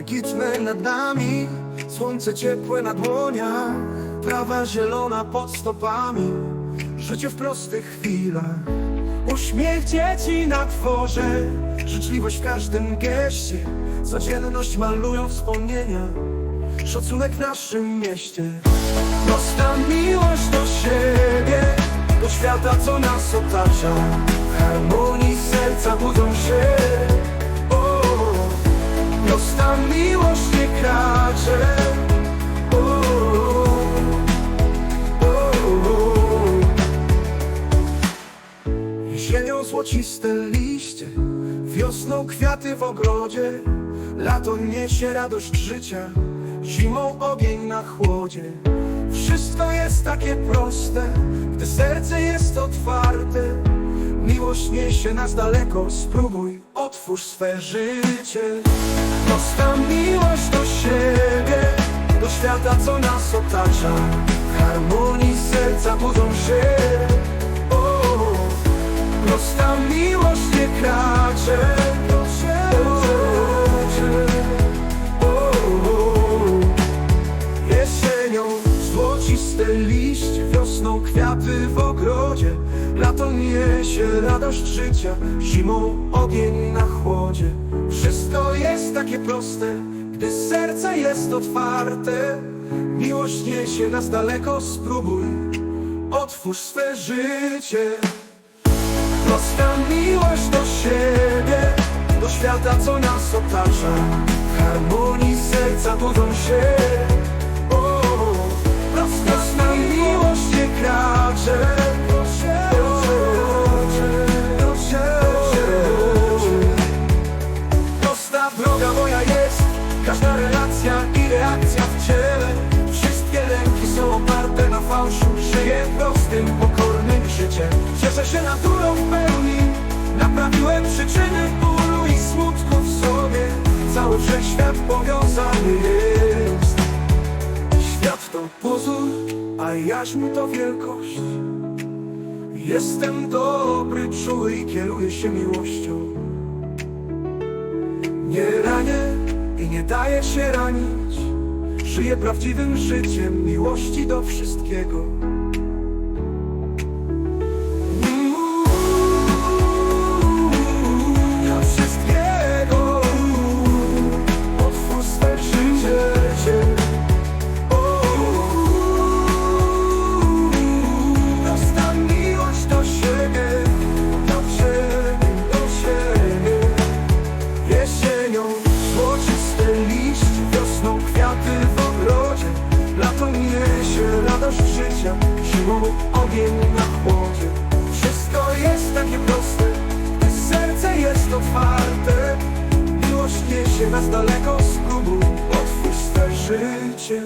błękitne nad nami. Słońce ciepłe na dłoniach Trawa zielona pod stopami. Życie w prostych chwilach. Uśmiech dzieci na tworze Życzliwość w każdym geście. Codzienność malują wspomnienia Szacunek w naszym mieście. Prosta miłość do siebie Do świata, co nas otacza. W złociste liście Wiosną kwiaty w ogrodzie Lato niesie radość życia Zimą ogień na chłodzie. Wszystko jest takie proste Gdy serce jest otwarte. Miłość niesie nas daleko Spróbuj, otwórz swe życie. Prosta miłość do siebie Do świata, co nas otacza. W harmonii serca budzą się Prosta miłość nie kracze. Jesienią złociste liście Wiosną kwiaty w ogrodzie. Lato niesie radość życia Zimą ogień na chłodzie. Wszystko jest takie proste Gdy serce jest otwarte. Miłość niesie nas daleko Spróbuj, otwórz swe życie Prosta miłość do siebie Do świata, co nas otacza. Harmonii serca budzą się. O, Prosta miłość nie kracze. Droga moja jest Każda relacja i reakcja w ciele. Wszystkie lęki są oparte na fałszu Żyję prostym, życiem Cieszę się naturą w pełni. Naprawiłem przyczyny bólu i smutku w sobie. Cały wszechświat powiązany jest. Świat to pozór, a jaźń to wielkość. Jestem dobry, czuły i kieruję się miłością. Nie ranię i nie daję się ranić. Żyję prawdziwym życiem miłości do wszystkiego radość życia, zimą ogień na chłodzie. Wszystko jest takie proste, gdy serce jest otwarte. Miłość niesie nas daleko, spróbuj, otwórz swe życie